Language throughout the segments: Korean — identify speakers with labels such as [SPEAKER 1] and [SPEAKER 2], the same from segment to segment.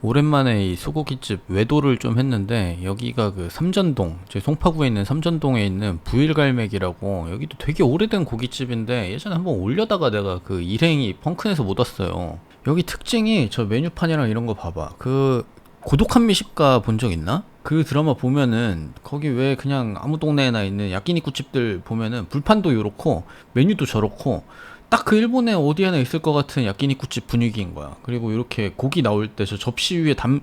[SPEAKER 1] 오랜만에 이 소고기집 외도를 좀 했는데 여기가 그 삼전동 제 송파구에 있는 삼전동에 있는 부일갈매기라고 여기도 되게 오래된 고깃집인데 예전에 한번 올려다가 내가 그 일행이 펑크내서 못 왔어요 여기 특징이 저 메뉴판이랑 이런 거 봐봐 그 고독한 미식가 본 적 있나? 그 드라마 보면은 거기 왜 그냥 아무 동네에나 있는 야끼니쿠 집들 보면은 불판도 요렇고 메뉴도 저렇고 딱 그 일본에 어디에나 있을 것 같은 야끼니쿠집 분위기인 거야. 그리고 이렇게 고기 나올 때 저 접시 위에 담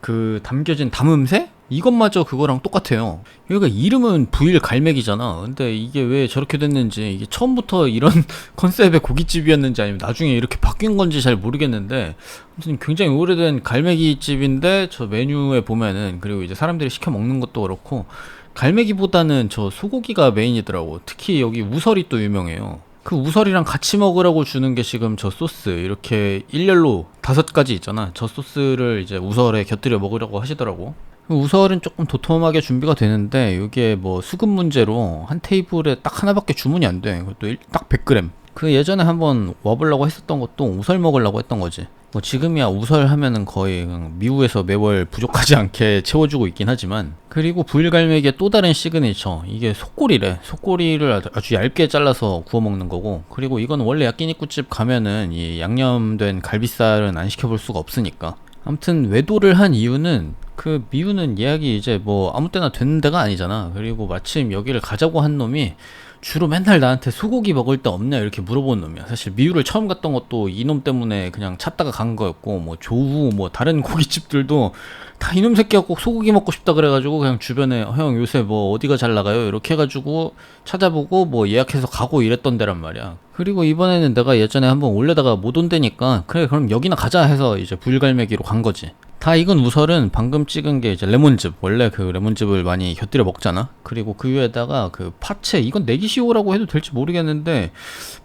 [SPEAKER 1] 그 담겨진 담음새 이것마저 그거랑 똑같아요. 여기가 이름은 부일 갈매기잖아. 근데 이게 왜 저렇게 됐는지 이게 처음부터 이런 컨셉의 고깃집이었는지 아니면 나중에 이렇게 바뀐 건지 잘 모르겠는데 아무튼 굉장히 오래된 갈매기 집인데 저 메뉴에 보면은 그리고 이제 사람들이 시켜 먹는 것도 그렇고 갈매기보다는 저 소고기가 메인이더라고. 특히 여기 우설이 또 유명해요. 그 우설이랑 같이 먹으라고 주는 게 지금 저 소스 이렇게 일렬로 다섯 가지 있잖아. 저 소스를 이제 우설에 곁들여 먹으려고 하시더라고. 그 우설은 조금 도톰하게 준비가 되는데 이게 뭐 수급 문제로 한 테이블에 딱 하나밖에 주문이 안 돼. 그것도 일- 딱 100g. 그 예전에 한번 와보려고 했었던 것도 우설 먹으려고 했던 거지. 뭐 지금이야 우설 하면은 거의 그냥 미국에서 매월 부족하지 않게 채워주고 있긴 하지만. 그리고 부일갈매기의 또 다른 시그니처. 이게 속꼬리래. 속꼬리를 아주 얇게 잘라서 구워 먹는 거고. 그리고 이건 원래 야끼니쿠집 가면은 이 양념된 갈비살은 안 시켜볼 수가 없으니까. 아무튼 외도를 한 이유는 그 미우는 예약이 이제 뭐 아무 때나 되는 데가 아니잖아 그리고 마침 여기를 가자고 한 놈이 주로 맨날 나한테 소고기 먹을 때 없냐 이렇게 물어보는 놈이야. 사실 미우를 처음 갔던 것도 이놈 때문에 그냥 찾다가 간 거였고 뭐 조우 뭐 다른 고깃집들도 다 이놈 새끼가 꼭 소고기 먹고 싶다 그래가지고 그냥 주변에 어, 형 요새 뭐 어디가 잘 나가요 이렇게 해가지고 찾아보고 뭐 예약해서 가고 이랬던 데란 말이야. 그리고 이번에는 내가 예전에 한번 올려다가 못 온다니까 그래 그럼 여기나 가자 해서 이제 불갈매기로 간 거지. 다 익은 우설은 방금 찍은 게 이제 레몬즙. 원래 그 레몬즙을 많이 곁들여 먹잖아? 그리고 그 위에다가 그 파채. 이건 내기시오라고 해도 될지 모르겠는데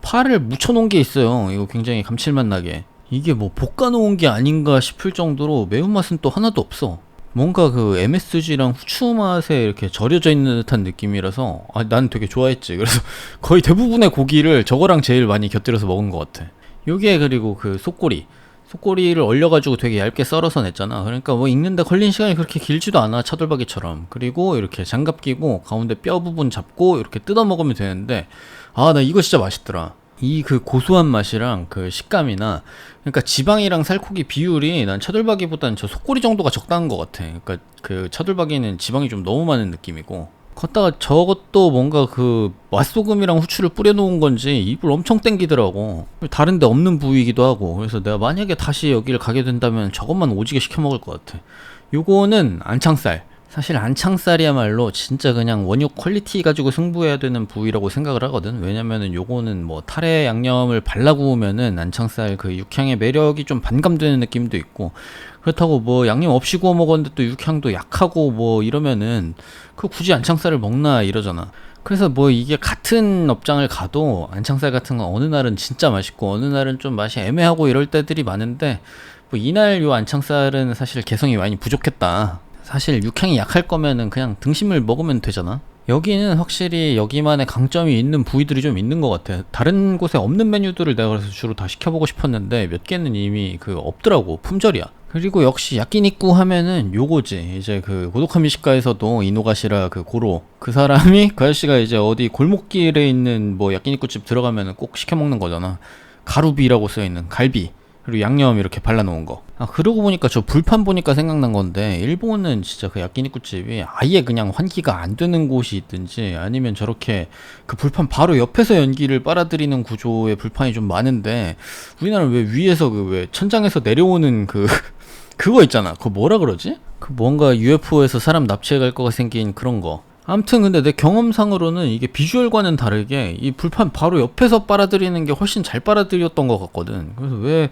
[SPEAKER 1] 파를 묻혀 놓은 게 있어요. 이거 굉장히 감칠맛 나게. 이게 뭐 볶아 놓은 게 아닌가 싶을 정도로 매운맛은 또 하나도 없어. 뭔가 그 MSG랑 후추 맛에 이렇게 절여져 있는 듯한 느낌이라서 아, 난 되게 좋아했지. 그래서 거의 대부분의 고기를 저거랑 제일 많이 곁들여서 먹은 것 같아. 요게 그리고 그 속꼬리 속꼬리를 얼려가지고 되게 얇게 썰어서 냈잖아. 그러니까 뭐 익는데 걸린 시간이 그렇게 길지도 않아. 차돌박이처럼. 그리고 이렇게 장갑 끼고 가운데 뼈 부분 잡고 이렇게 뜯어 먹으면 되는데 아, 나 이거 진짜 맛있더라. 이 그 고소한 맛이랑 그 식감이나 그러니까 지방이랑 살코기 비율이 난 차돌박이보다는 저 속꼬리 정도가 적당한 것 같아. 그러니까 그 차돌박이는 지방이 좀 너무 많은 느낌이고 걷다가 저것도 뭔가 그 맛소금이랑 후추를 뿌려놓은 건지 입을 엄청 땡기더라고. 다른데 없는 부위이기도 하고. 그래서 내가 만약에 다시 여기를 가게 된다면 저것만 오지게 시켜 먹을 것 같아. 요거는 안창살. 사실 안창살이야말로 진짜 그냥 원육 퀄리티 가지고 승부해야 되는 부위라고 생각을 하거든. 왜냐면은 요거는 뭐 타레 양념을 발라 구우면은 안창살 그 육향의 매력이 좀 반감되는 느낌도 있고 그렇다고 뭐 양념 없이 구워 먹었는데 또 육향도 약하고 뭐 이러면은 그 굳이 안창살을 먹나 이러잖아. 그래서 뭐 이게 같은 업장을 가도 안창살 같은 건 어느 날은 진짜 맛있고 어느 날은 좀 맛이 애매하고 이럴 때들이 많은데 뭐 이날 요 안창살은 사실 개성이 많이 부족했다. 사실 육향이 약할 거면은 그냥 등심을 먹으면 되잖아. 여기는 확실히 여기만의 강점이 있는 부위들이 좀 있는 것 같아. 다른 곳에 없는 메뉴들을 내가 그래서 주로 다 시켜보고 싶었는데 몇 개는 이미 그 없더라고. 품절이야. 그리고 역시 야끼니쿠 하면은 요거지. 이제 그 고독한 미식가에서도 이노가시라 그 고로 그 사람이 그 아저씨가 이제 어디 골목길에 있는 뭐 야끼니쿠 집 들어가면은 꼭 시켜 먹는 거잖아. 가루비라고 써 있는 갈비. 그리고 양념 이렇게 발라놓은 거. 아, 그러고 보니까 저 불판 보니까 생각난 건데, 일본은 진짜 그 야끼니쿠 집이 아예 그냥 환기가 안 되는 곳이 있든지, 아니면 저렇게 그 불판 바로 옆에서 연기를 빨아들이는 구조의 불판이 좀 많은데, 우리나라는 왜 위에서 그 왜 천장에서 내려오는 그, 그거 있잖아. 그거 뭐라 그러지? 그 뭔가 UFO에서 사람 납치해 갈 거가 생긴 그런 거. 아무튼 근데 내 경험상으로는 이게 비주얼과는 다르게 이 불판 바로 옆에서 빨아들이는 게 훨씬 잘 빨아들였던 것 같거든. 그래서 왜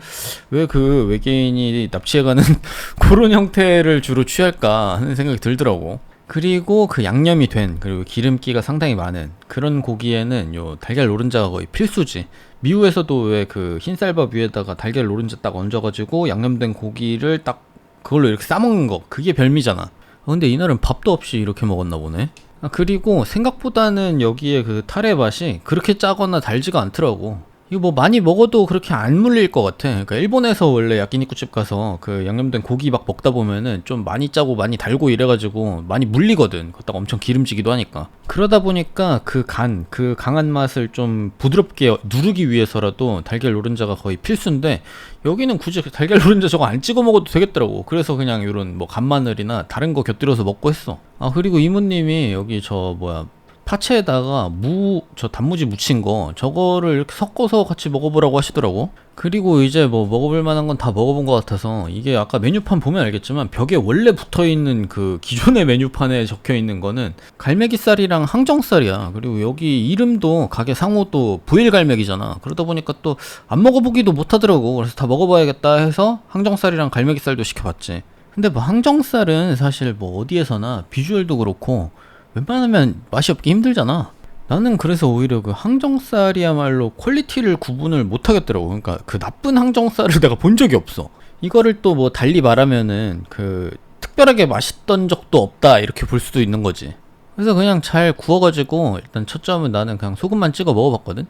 [SPEAKER 1] 왜 그 외계인이 납치해가는 그런 형태를 주로 취할까 하는 생각이 들더라고. 그리고 그 양념이 된 그리고 기름기가 상당히 많은 그런 고기에는 요 달걀 노른자가 거의 필수지. 미국에서도 왜 그 흰쌀밥 위에다가 달걀 노른자 딱 얹어가지고 양념된 고기를 딱 그걸로 이렇게 싸먹는 거 그게 별미잖아. 어, 근데 이날은 밥도 없이 이렇게 먹었나 보네. 아, 그리고 생각보다는 여기에 그 타레 맛이 그렇게 짜거나 달지가 않더라고. 이거 뭐 많이 먹어도 그렇게 안 물릴 것 같아. 그러니까 일본에서 원래 야끼니쿠집 가서 그 양념된 고기 막 먹다 보면은 좀 많이 짜고 많이 달고 이래가지고 많이 물리거든. 그렇다고 엄청 기름지기도 하니까. 그러다 보니까 그 간, 그 강한 맛을 좀 부드럽게 누르기 위해서라도 달걀 노른자가 거의 필수인데 여기는 굳이 달걀 노른자 저거 안 찍어 먹어도 되겠더라고. 그래서 그냥 이런 뭐 간마늘이나 다른 거 곁들여서 먹고 했어. 아 그리고 이모님이 여기 저 뭐야 파채에다가 무, 저 단무지 무친 거, 저거를 이렇게 섞어서 같이 먹어보라고 하시더라고. 그리고 이제 뭐 먹어볼 만한 건 다 먹어본 것 같아서, 이게 아까 메뉴판 보면 알겠지만, 벽에 원래 붙어 있는 그 기존의 메뉴판에 적혀 있는 거는 갈매기살이랑 항정살이야. 그리고 여기 이름도 가게 상호도 부일갈매기잖아. 그러다 보니까 또 안 먹어보기도 못하더라고. 그래서 다 먹어봐야겠다 해서 항정살이랑 갈매기살도 시켜봤지. 근데 뭐 항정살은 사실 뭐 어디에서나 비주얼도 그렇고, 웬만하면 맛이 없기 힘들잖아. 나는 그래서 오히려 그 항정살이야말로 퀄리티를 구분을 못 하겠더라고. 그러니까 그 나쁜 항정살을 내가 본 적이 없어. 이거를 또 뭐 달리 말하면은 그 특별하게 맛있던 적도 없다 이렇게 볼 수도 있는 거지. 그래서 그냥 잘 구워가지고 일단 첫 점은 나는 그냥 소금만 찍어 먹어봤거든.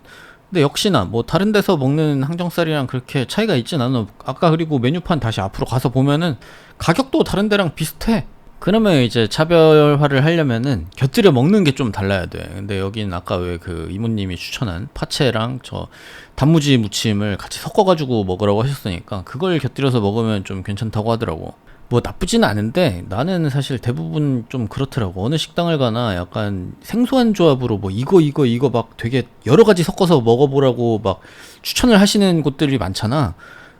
[SPEAKER 1] 근데 역시나 뭐 다른 데서 먹는 항정살이랑 그렇게 차이가 있진 않아. 아까 그리고 메뉴판 다시 앞으로 가서 보면은 가격도 다른 데랑 비슷해. 그러면 이제 차별화를 하려면은 곁들여 먹는 게 좀 달라야 돼. 근데 여기는 아까 왜 그 이모님이 추천한 파채랑 저 단무지 무침을 같이 섞어가지고 먹으라고 하셨으니까 그걸 곁들여서 먹으면 좀 괜찮다고 하더라고. 뭐 나쁘지는 않은데 나는 사실 대부분 좀 그렇더라고. 어느 식당을 가나 약간 생소한 조합으로 뭐 이거 이거 이거 막 되게 여러 가지 섞어서 먹어보라고 막 추천을 하시는 곳들이 많잖아.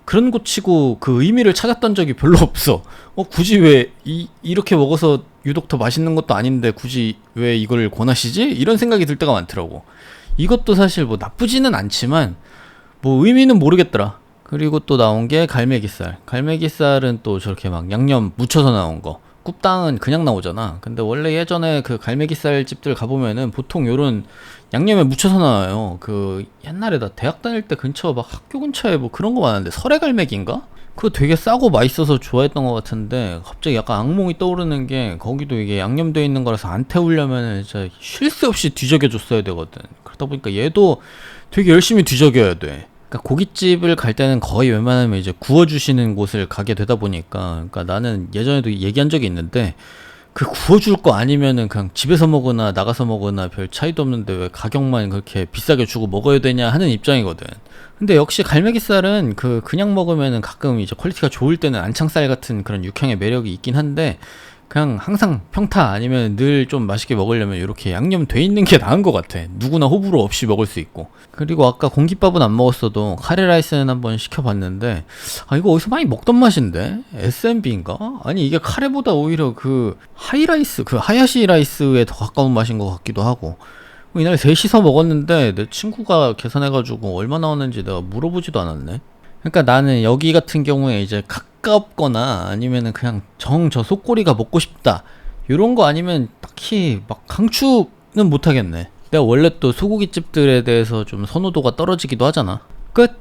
[SPEAKER 1] 그런 곳 치고 그 의미를 찾았던 적이 별로 없어. 어, 굳이 왜 이, 이렇게 먹어서 유독 더 맛있는 것도 아닌데 굳이 왜 이걸 권하시지? 이런 생각이 들 때가 많더라고. 이것도 사실 뭐 나쁘지는 않지만 뭐 의미는 모르겠더라. 그리고 또 나온 게 갈매기살. 갈매기살은 또 저렇게 막 양념 묻혀서 나온 거. 굽당은 그냥 나오잖아. 근데 원래 예전에 그 갈매기살 집들 가보면은 보통 요런 양념에 묻혀서 나와요. 그 옛날에 나 대학 다닐 때 근처 막 학교 근처에 뭐 그런 거 많은데 설해갈매기인가? 그거 되게 싸고 맛있어서 좋아했던 것 같은데 갑자기 약간 악몽이 떠오르는 게 거기도 이게 양념되어 있는 거라서 안 태우려면은 진짜 쉴 새 없이 뒤적여 줬어야 되거든. 그러다 보니까 얘도 되게 열심히 뒤적여야 돼. 그러니까 고깃집을 갈 때는 거의 웬만하면 이제 구워주시는 곳을 가게 되다 보니까 그러니까 나는 예전에도 얘기한 적이 있는데 그 구워줄 거 아니면은 그냥 집에서 먹거나 나가서 먹거나 별 차이도 없는데 왜 가격만 그렇게 비싸게 주고 먹어야 되냐 하는 입장이거든. 근데 역시 갈매기살은 그 그냥 먹으면은 가끔 이제 퀄리티가 좋을 때는 안창살 같은 그런 육향의 매력이 있긴 한데 그냥 항상 평타 아니면 늘 좀 맛있게 먹으려면 이렇게 양념 돼 있는 게 나은 것 같아. 누구나 호불호 없이 먹을 수 있고. 그리고 아까 공깃밥은 안 먹었어도 카레 라이스는 한번 시켜봤는데 아 이거 어디서 많이 먹던 맛인데 SMB인가? 아니 이게 카레보다 오히려 그 하이라이스 그 하야시 라이스에 더 가까운 맛인 것 같기도 하고. 뭐 이날 셋이서 먹었는데 내 친구가 계산해가지고 얼마 나왔는지 내가 물어보지도 않았네. 그러니까 나는 여기 같은 경우에 이제 가깝거나 아니면은 그냥 정 저 속꼬리가 먹고 싶다 이런 거 아니면 딱히 막 강추는 못 하겠네. 내가 원래 또 소고기 집들에 대해서 좀 선호도가 떨어지기도 하잖아. 끝.